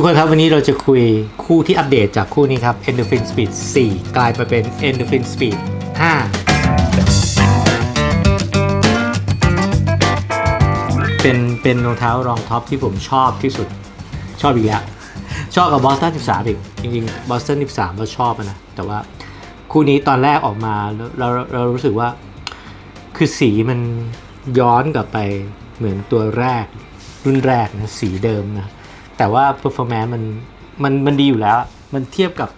ทุกคนครับ วันนี้เราจะคุยคู่ที่อัปเดตจากคู่นี้ครับ Endorphin Speed 4 กลายมาเป็น Endorphin Speed 5 เป็นเป็นรองเท้ารองท็อปที่ผมชอบที่สุดชอบอีกแล้ว ชอบกับบอสตัน13 อีก จริงๆบอสตัน13 ก็ชอบนะ แต่ว่าคู่นี้ตอนแรกออกมาเราเรารู้สึกว่า คือสีมันย้อนกลับไปเหมือนตัวแรกรุ่นแรกนะสีเดิมนะ แต่ว่า performance มันมันมันดีอยู่แล้ว มันเทียบกับ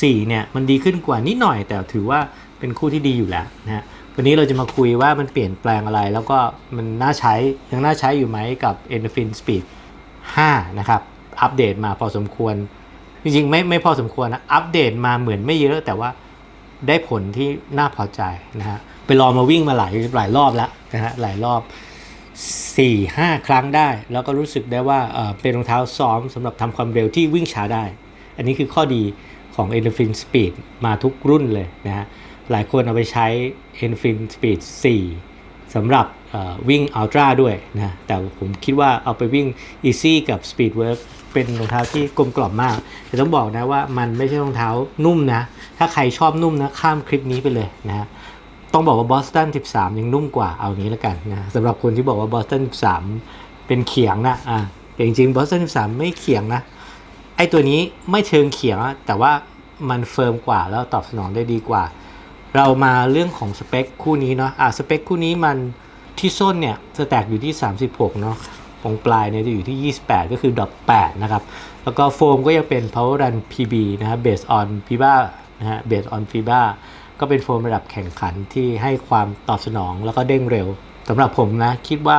สี่เนี่ยมันดีขึ้นกว่านิดหน่อย แต่ถือว่าเป็นคู่ที่ดีอยู่แล้วนะฮะวันนี้เราจะมาคุยว่ามันเปลี่ยนแปลงอะไร แล้วก็มันน่าใช้ยังน่าใช้อยู่ไหมกับ Endorphin Speed 5 นะครับ อัปเดตมาพอสมควร จริงๆ ไม่ไม่พอสมควรนะ อัปเดตมาเหมือนไม่เยอะ แต่ว่าได้ผลที่น่าพอใจนะฮะไปลองมาวิ่งมาหลายหลายรอบแล้วนะฮะหลายรอบ 4 5 ครั้งได้ แล้วก็รู้สึกได้ว่าเป็นรองเท้าซ้อมสำหรับทำความเร็วที่วิ่งช้าได้ อันนี้คือข้อดีของ Endorphin Speed มาทุกรุ่นเลยนะฮะ หลายคนเอาไปใช้ Endorphin Speed 4สำหรับวิ่ง Ultra ด้วยนะ แต่ผมคิดว่าเอาไปวิ่ง Easy กับ Speedwork เป็นรองเท้าที่กลมกล่อมมาก แต่ต้องบอกนะว่ามันไม่ใช่รองเท้านุ่มนะ ถ้าใครชอบนุ่มนะข้ามคลิปนี้ไปเลยนะฮะ ต้องบอกว่าบอสตัน 13 ยังนุ่มกว่าเอางี้แล้วกันนะสำหรับคนที่บอกว่าบอสตัน 13 เป็นเขียงนะอะแต่จริงๆบอสตัน 13 ไม่เขียงนะ ไอตัวนี้ไม่เชิงเขียงอะแต่ว่ามันเฟิร์มกว่าแล้วตอบสนองได้ดีกว่า เรามาเรื่องของสเปคคู่นี้เนาะอะสเปคคู่นี้มันที่ส้นเนี่ยสแต็กอยู่ที่ 36 เนาะตรงปลายเนี่ยจะอยู่ที่ 28 ก็คือดอท8นะครับ แล้วก็โฟมก็ยังเป็น Power Run PB นะฮะ based on FIBA นะฮะ based on FIBA ก็เป็นโฟมระดับแข่งขันที่ให้ความตอบสนองแล้วก็เด้งเร็วสำหรับผมนะ คิดว่า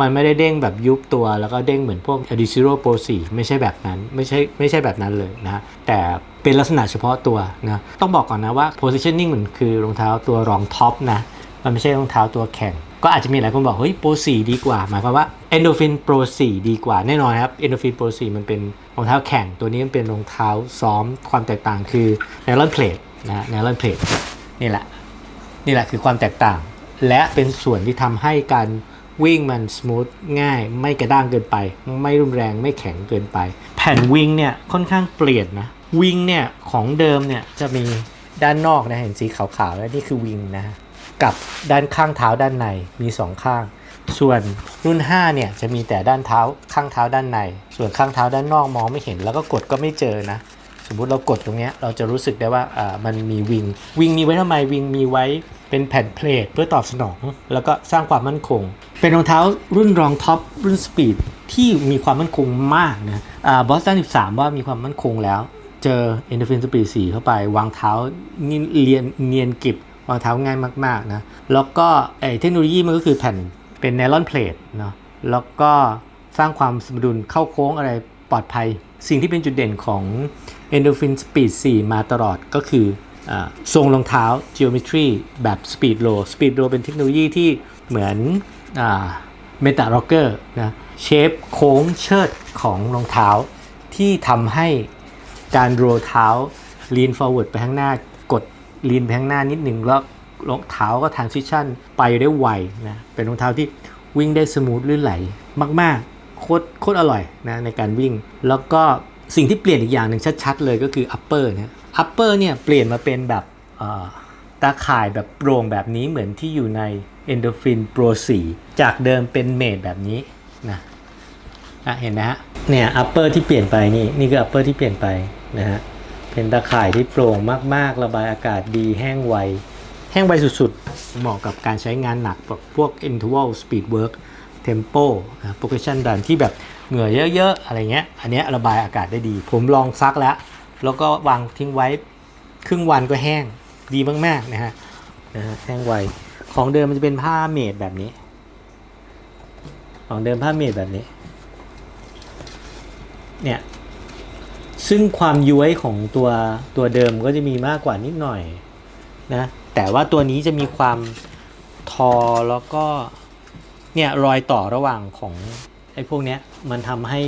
มันไม่ได้เด้งแบบยุบตัว แล้วก็เด้งเหมือนพวก a d i z e r o Pro 4 ไม่ใช่แบบนั้นไม่ใช่ไม่ใช่แบบนั้นเลยนะแต่เป็นลักษณะเฉพาะตัวนะต้องบอกก่อนนะว่า positioning มันคือรองเท้าตัวรองท็อปนะมันไม่ใช่รองเท้าตัวแข่งก็อาจจะมีหลายคนบอกเฮ้ย Pro 4ดีกว่า หมายความว่า Endorphin Pro 4 ดีกว่าแน่นอนครับ Endorphin Pro 4 มันเป็นรองเท้าแข่งตัวนี้มันเป็นรองเท้าซ้อมความแตกต่างคือ Nylon Plate นะ Nylon Plate นี่แหละ นี่แหละคือความแตกต่าง และเป็นส่วนที่ทำให้การวิ่งมันส o t h ง่ายไม่กระด้างเกินไป ไม่รุนแรงไม่แข็งเกินไป แผ่นวิงเนี่ยค่อนข้างเปลี่ยนนะวิงเนี่ยของเดิมเนี่ยจะมีด้านนอกนะเห็นสีขาวๆแล้วนี่คือวิงนะกับด้านข้างเท้าด้านในมีสองข้าง ส่วนรุ่น5เนี่ยจะมีแต่ด้านเท้าข้างเท้าด้านใน ส่วนข้างเท้าด้านนอกมองไม่เห็นแล้วก็กดก็ไม่เจอนะ สมมุติเรากดตรงนี้เราจะรู้สึกได้ว่าอ่ามันมีวิง วิงมีไว้ทำไมวิงมีไว้เป็นแผ่นเพลทเพื่อตอบสนอง แล้วก็สร้างความมั่นคง เป็นรองเท้ารุ่นรองท็อปรุ่นสปีดที่มีความมั่นคงมากนะอ่าบอสตัน13 ว่ามีความมั่นคงแล้ว เจอ Endorphin Speed 4เข้าไป วางเท้านี่เรียนเนียนกิบวางเท้าง่ายมากๆนะแล้วก็ไอเทคโนโลยีมันก็คือแผ่นเป็นไนลอนเพลทเนาะแล้วก็สร้างความสมดุลเข้าโค้งอะไรปลอดภัย สิ่งที่เป็นจุดเด่นของ Endorphin Speed 4มาตลอดก็คืออทรงรองเท้า geometry แบบ Speed Low Speed Low เป็นเทคโนโลยีที่เหมือนเมตา Rocker นะเชฟโค้งเชิดของรองเท้า ที่ทำให้การโรเท้า lean forward ไปข้างหน้ากด lean ไปข้างหน้านิดหนึ่งแล้วรองเท้าก็ transition ไปได้ไวนะเป็นรองเท้าที่วิ่งได้สมูทลื่นไหลมาก ๆ โคตรโคตรอร่อยนะในการวิ่งแล้วก็ สิ่งที่เปลี่ยนอีกอย่างหนึ่งชัดๆเลยก็คือ upper นะ upper เนี่ยเปลี่ยนมาเป็นแบบตาข่ายแบบโปร่งแบบนี้เหมือนที่อยู่ใน Endorphin Pro 4 จากเดิมเป็นเมดแบบนี้นะะเห็นนะฮะ เนี่ย upper ที่เปลี่ยนไปนี่ นี่คือ upper ที่เปลี่ยนไปนะฮะ เป็นตาข่ายที่โปร่งมากๆ ระบายอากาศดีแห้งไว แห้งไวสุดๆ เหมาะกับการใช้งานหนักแบบพวก interval speed work tempo นะ progression run ที่แบบ เหงื่อเยอะๆอะไรเงี้ย อันนี้ระบายอากาศได้ดี ผมลองซักแล้ว แล้วก็วางทิ้งไว้ครึ่งวันก็แห้งดีมากๆนะฮะนะฮะแห้งไวของเดิมมันจะเป็นผ้าเมดแบบนี้ ของเดิมผ้าเมดแบบนี้ เนี่ย ซึ่งความย้วยของตัวตัวเดิมก็จะมีมากกว่านิดหน่อยนะ แต่ว่าตัวนี้จะมีความทอแล้วก็เนี่ยรอยต่อระหว่างของ อ้พวกเนี้ยมันทำให้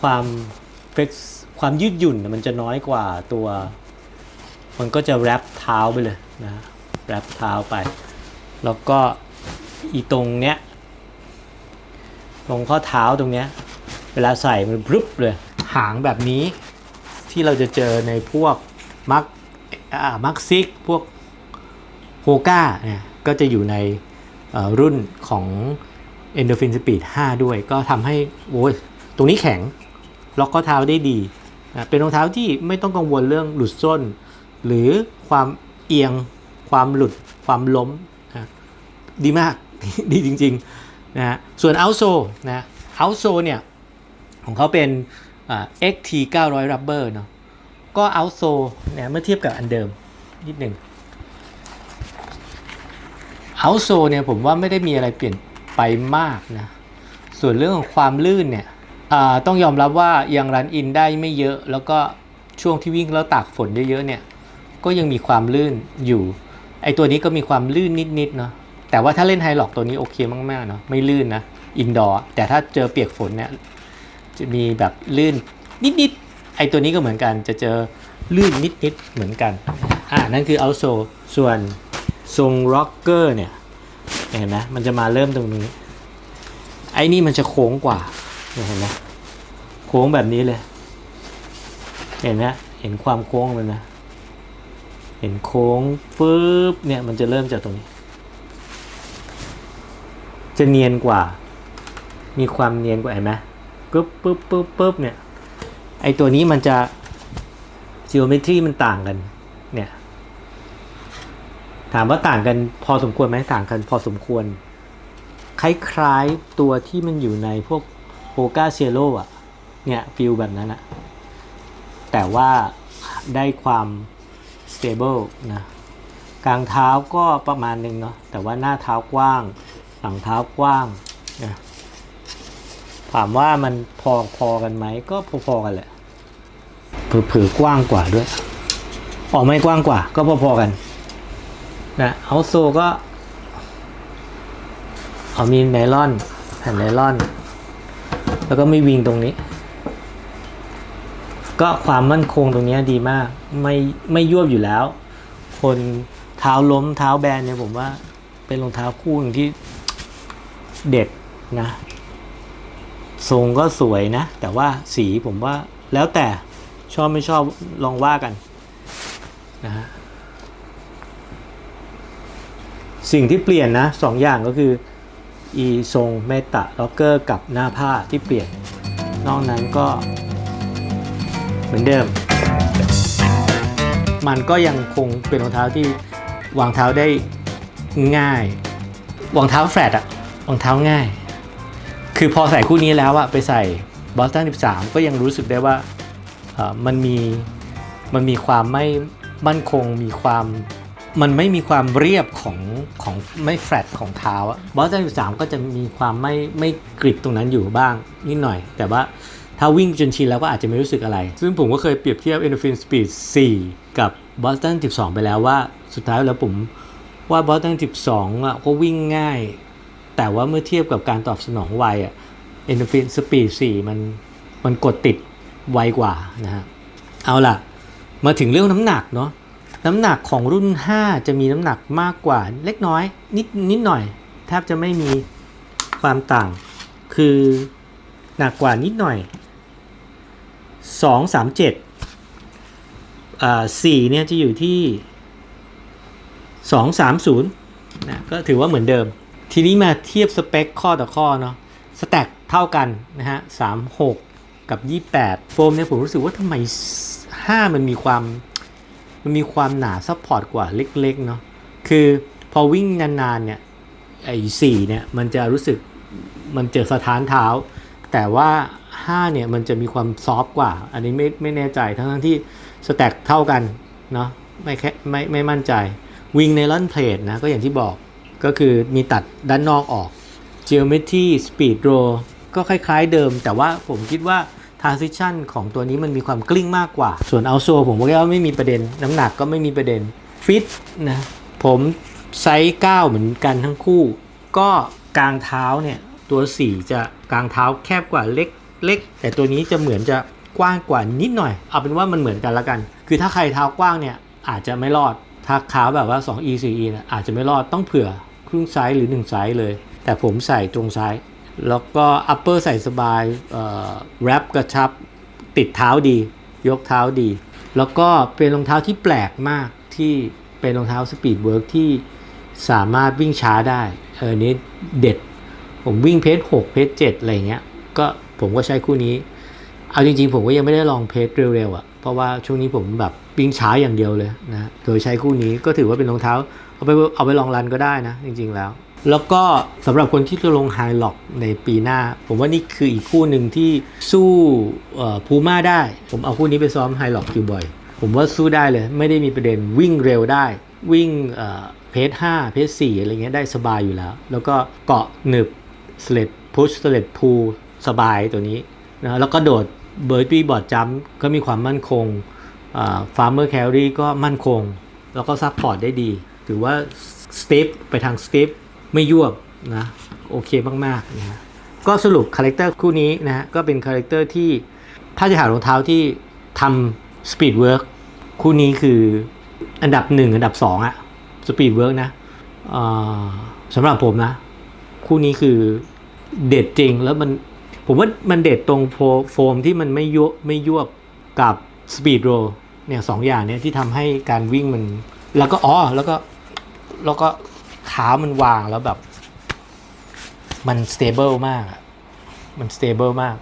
ความเฟกความยืดหยุ่นมันจะน้อยกว่าตัว มันก็จะแรปเท้าไปเลยนะแรปเท้าไป แล้วก็อีตรงเนี้ยตรงข้อเท้าตรงเนี้ยเวลาใส่มันพรึบเลย หางแบบนี้ที่เราจะเจอในพวกมักอ่ามักซิกพวกโฮก้าเนี่ยก็จะอยู่ในรุ่นของ เอ่อรุ่นของ Endorphin Speed 5ด้วย ก็ทำให้โอ้ยตรงนี้แข็ง ล็อกข้อเท้าได้ดี เป็นรองเท้าที่ไม่ต้องกังวลเรื่องหลุดส้น หรือความเอียง ความหลุด ความล้มนะดีมาก ดีจริงๆนะฮะส่วน outsole นะ outsole เนี่ยของเขาเป็นอ่า XT 900 rubber เนาะ ก็ outsole เนี่ยเมื่อเทียบกับอันเดิมนิดหนึ่ง outsole เนี่ยผมว่าไม่ได้มีอะไรเปลี่ยน ไปมากนะส่วนเรื่องของความลื่นเนี่ยต้องยอมรับว่ายังรันอินได้ไม่เยอะ แล้วก็ช่วงที่วิ่งแล้วตากฝนเยอะๆเนี่ยก็ยังมีความลื่นอยู่ไอตัวนี้ก็มีความลื่นนิดๆเนาะแต่ว่าถ้าเล่นไฮล็อกตัวนี้โอเคมากๆเนาะไม่ลื่นนะอินดอร์แต่ถ้าเจอเปียกฝนเนี่ยจะมีแบบลื่นนิดๆไอตัวนี้ก็เหมือนกันจะเจอลื่นนิดๆเหมือนกันอ่านั่นคือเอาโซส่วนทรงร็อกเกอร์เนี่ย เห็นไหมมันจะมาเริ่มตรงนี้ ไอ้นี่มันจะโค้งกว่าเห็นไหมโค้งแบบนี้เลย เห็นไหมเห็นความโค้งมันนะเห็นโค้งฟืบเนี่ยมันจะเริ่มจากตรงนี้ จะเนียนกว่า มีความเนียนกว่าเห็นไหมปึ๊บปึ๊บปึ๊บปึ๊บเนี่ยไอตัวนี้มันจะ geometry มันต่างกัน ถามว่าต่างกันพอสมควรไหมต่างกันพอสมควร คล้ายๆตัวที่มันอยู่ในพวกโฮกาเชโ o อะ เนี่ยฟิลแบบนั้นอะแต่ว่าได้ความ stable นะกลางเท้าก็ประมาณหนึ่งเนาะแต่ว่าหน้าเท้ากว้าง หลังเท้ากว้างนะถามว่ามันพอพอกันไหมก็พอๆกันแหละเผือกว้างกว่าด้วยออกไม่กว้างกว่า ก็พอๆกัน นะเอาโซก็เอามีไนลอนแผ่นไนลอน แล้วก็มีวิงตรงนี้ ก็ความมั่นคงตรงนี้ดีมาก ไม่ไม่ยวบอยู่แล้ว คนเท้าล้มเท้าแบนเนี่ยผมว่าเป็นรองเท้าคู่หนึ่งที่เด็ดนะ ทรงก็สวยนะ แต่ว่าสีผมว่าแล้วแต่ชอบไม่ชอบลองว่ากันนะฮะ สิ่งที่เปลี่ยนนะสองอย่างก็คืออีทรงเมตาล็อกเกอร์กับหน้าผ้าที่เปลี่ยน นอกนั้นก็เหมือนเดิม มันก็ยังคงเป็นรองเท้าที่วางเท้าได้ง่าย วางเท้าแฟลตอะวางเท้าง่าย คือพอใส่คู่นี้แล้วอะไปใส่บอสตัน13 ก็ยังรู้สึกได้ว่ามันมีมันมีความไม่มั่นคงมีความ มันไม่มีความเรียบของของไม่แฟลตของเท้าอะบอสตัน13ก็จะมีความไม่ไม่กริบตรงนั้นอยู่บ้างนิดหน่อย แต่ว่าถ้าวิ่งจนชินแล้วก็อาจจะไม่รู้สึกอะไร ซึ่งผมก็เคยเปรียบเทียบ Endorphin Speed 4 กับ Boston 12 ไปแล้วว่าสุดท้ายแล้วผมว่า Boston 12อะก็วิ่งง่าย แต่ว่าเมื่อเทียบกับการตอบสนองไวอะ Endorphin Speed 4 มันมันกดติดไวกว่านะฮะเอาล่ะ มาถึงเรื่องน้ำหนักเนาะ น้ำหนักของรุ่น 5 จะมีน้ำหนักมากกว่าเล็กน้อย นิดนิดหน่อย แทบจะไม่มีความต่าง คือหนักกว่านิดหน่อย 2 3 7อ่า4เนี่ยจะอยู่ที่ 2 3 0นะก็ถือว่าเหมือนเดิม ทีนี้มาเทียบสเปคข้อต่อข้อเนาะสแต็กเท่ากันนะฮะ 36 กับ 28 โฟมเนี่ยผมรู้สึกว่าทำไม 5 มันมีความ มันมีความหนาซัพพอร์ตกว่าเล็กๆเนาะคือพอวิ่งนานๆเนี่ยไอ้สี่เนี่ยมันจะรู้สึกมันเจอสะท้านเท้า แต่ว่า5เนี่ยมันจะมีความซอฟต์กว่า อันนี้ไม่ไม่แน่ใจทั้งๆที่สแต็กเท่ากันเนาะไม่แค่ไม่ไม่มั่นใจวิงในลอนเพลทนะก็อย่างที่บอกก็คือมีตัดด้านนอกออก Geometry Speed Row ก็คล้ายๆเดิม แต่ว่าผมคิดว่า Transition ของตัวนี้มันมีความกลิ้งมากกว่า ส่วนเอาโซผมว่าไม่มีประเด็น น้ำหนักก็ไม่มีประเด็นฟิตนะผมไซส์9เหมือนกันทั้งคู่ ก็กลางเท้าเนี่ย ตัว 4 จะกลางเท้าแคบกว่าเล็กเล็ก แต่ตัวนี้จะเหมือนจะกว้างกว่านิดหน่อย เอาเป็นว่ามันเหมือนกันละกัน คือถ้าใครเท้ากว้างเนี่ยอาจจะไม่รอด ถ้าเท้าแบบว่า 2 e 4 e เนี่ยอาจจะไม่รอดต้องเผื่อครึ่งไซส์หรือ1ไซส์เลย แต่ผมใส่ตรงไซส์ แล้วก็อัปเปอร์ใส่สบายแรปกระชับติดเท้าดี ยกเท้าดี แล้วก็เป็นรองเท้าที่แปลกมากที่เป็นรองเท้าสปีดเวิร์กที่สามารถวิ่งช้าได้เอออนนี้เด็ด ผมวิ่งเพจ6เพจ7อะไรเงี้ยก็ผมก็ใช้คู่นี้ เอาจริงๆ ผมก็ยังไม่ได้ลองเพจเร็วๆอะ่ะเพราะว่าช่วงนี้ผมแบบวิ่งช้าอย่างเดียวเลยนะโดยใช้คู่นี้ก็ถือว่าเป็นรองเท้าเอาไปเอาไปลองรันก็ได้นะ จริงๆแล้ว แล้วก็สำหรับคนที่จะลงไฮล็อกในปีหน้า ผมว่านี่คืออีกคู่หนึ่งที่สู้พูม่าได้ ผมเอาคู่นี้ไปซ้อมไฮล็อกอยู่บ่อย ผมว่าสู้ได้เลย ไม่ได้มีประเด็นวิ่งเร็วได้ วิ่งเพจห้าเพจสี่อะไรเงี้ยได้สบายอยู่แล้ว แล้วก็เกาะหนึบสเลดพุชสเลดพูสบายตัวนี้นะแล้วก็โดดเบิร์ดบี้บอร์ดจัมก็มีความมั่นคงฟาร์มเมอร์แคลรี่ก็มั่นคง แล้วก็ซัพพอร์ตได้ดี ถือว่าสเตปไปทางสเตป ไม่ยวบนะโอเคมากๆนะฮะก็สรุปคาแรคเตอร์คู่นี้นะฮะก็เป็นคาแรคเตอร์ที่ถ้าจะหารองเท้าที่ทำสปีดเวิร์กคู่นี้คืออันดับหนึ่งอันดับสองอะสปีดเวิร์กนะอ่าสำหรับผมนะ คู่นี้คือเด็ดจริงแล้วมันผมว่ามันเด็ดตรงโฟมที่มันไม่ยุไม่ยวบกับสปีดโรเนี่ยสองอย่างเนี่ยที่ทำให้การวิ่งมัน แล้วก็อ๋อแล้วก็แล้วก็ เท้ามันวางแล้วแบบ มันสเตเบิลมากอะมันสเตเบิลมาก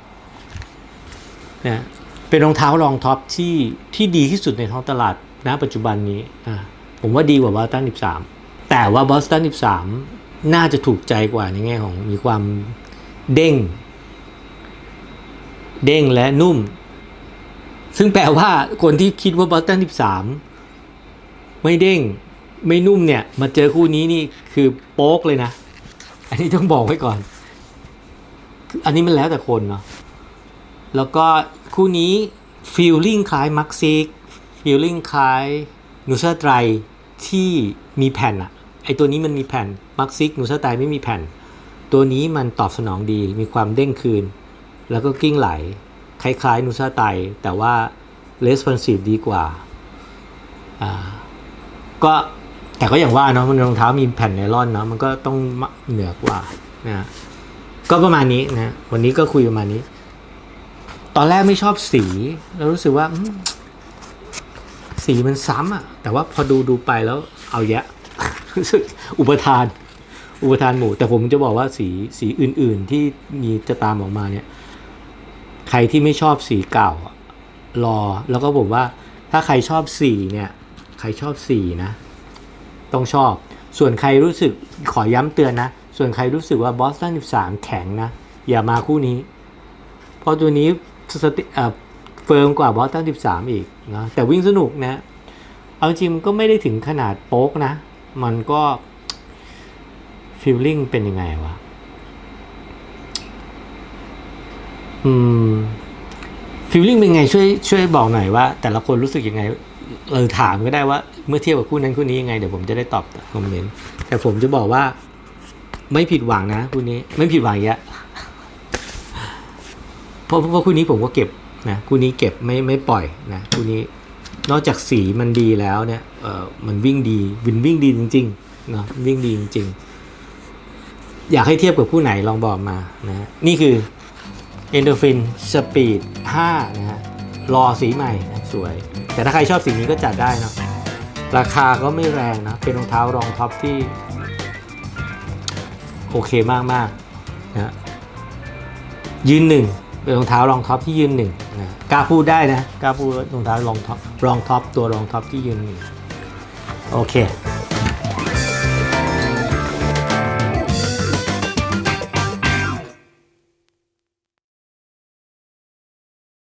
นะเป็นรองเท้ารองท็อปที่ที่ดีที่สุดในท้องตลาดณปัจจุบันนี้อ่าผมว่าดีกว่าบอสตัน 13 แต่ว่าบอสตัน 13 น่าจะถูกใจกว่าในแง่ของมีความเด้ง เด้งและนุ่ม ซึ่งแปลว่าคนที่คิดว่าบอสตัน 13 ไม่เด้ง ไม่นุ่มเนี่ย มาเจอคู่นี้นี่คือโป๊กเลยนะ อันนี้ต้องบอกไว้ก่อน อันนี้มันแล้วแต่คนเนาะแล้วก็คู่นี้ฟีลลิ่งคล้ายมักซิกฟีลลิ่งคล้ายนูซาไตรที่มีแผ่นอะไอตัวนี้มันมีแผ่นมักซิกนูซาไตรไม่มีแผ่น ตัวนี้มันตอบสนองดี มีความเด้งคืน แล้วก็กิ้งไหล คล้ายๆนูซาไตรแต่ว่า responsive ดีกว่า อ่า ก็ แต่ก็อย่างว่าเนาะมันรองเท้ามีแผ่นไนลอนเนาะมันก็ต้องเหนือกว่านะก็ประมาณนี้นะวันนี้ก็คุยประมาณนี้ ตอนแรกไม่ชอบสีแล้วรู้สึกว่าสีมันซ้ำอะแต่ว่าพอดูดูไปแล้วเอาแยะรู้สึกอุปทาน อุปทานหมู่ แต่ผมจะบอกว่าสีสีอื่น ๆ ที่มีจะตามออกมาเนี่ย ใครที่ไม่ชอบสีเก่ารอ แล้วก็ผมว่าถ้าใครชอบสีเนี่ย ใครชอบสีนะ ต้องชอบ ส่วนใครรู้สึกขอย้ำเตือนนะ ส่วนใครรู้สึกว่าบอสตัน13 แข็งนะ อย่ามาคู่นี้ เพราะตัวนี้สติเอ่อเฟิร์มกว่าบอสตัน13 อีกนะแต่วิ่งสนุกนะ เอาจริงมันก็ไม่ได้ถึงขนาดโป๊กนะ มันก็ฟีลลิ่งเป็นยังไงวะอืมฟีลลิ่งเป็นไงช่วยช่วยบอกหน่อยว่า แต่ละคนรู้สึกยังไงเออถามก็ได้ว่า เมื่อเทียบกับคู่นั้นคู่นี้ยังไงเดี๋ยวผมจะได้ตอบคอมเมนต์แต่ผมจะบอกว่า ไม่ผิดหวังนะคู่นี้ ไม่ผิดหวังเยอะเพราะเพราะคู่นี้ผมก็เก็บนะคู่นี้เก็บไม่ไม่ปล่อยนะคู่นี้นอกจากสีมันดีแล้วเนี่ยเออมันวิ่งดีวินวิ่งดีจริงๆเนาะวิ่งดีจริง ๆ อยากให้เทียบกับคู่ไหนลองบอกมานะนี่คือ Endorphin Speed 5นะฮะรอสีใหม่นะสวย แต่ถ้าใครชอบสีนี้ก็จัดได้เนอะ ราคาก็ไม่แรงนะ เป็นรองเท้ารองท็อปที่ โอเคมากมากๆนะยืนหนึ่งเป็นรองเท้ารองท็อปที่ยืนหนึ่งนะกล้าพูดได้นะกล้าพูดว่ารองเท้ารองท็อปรองท็อปตัวรองท็อปที่ยืนหนึ่งโอเค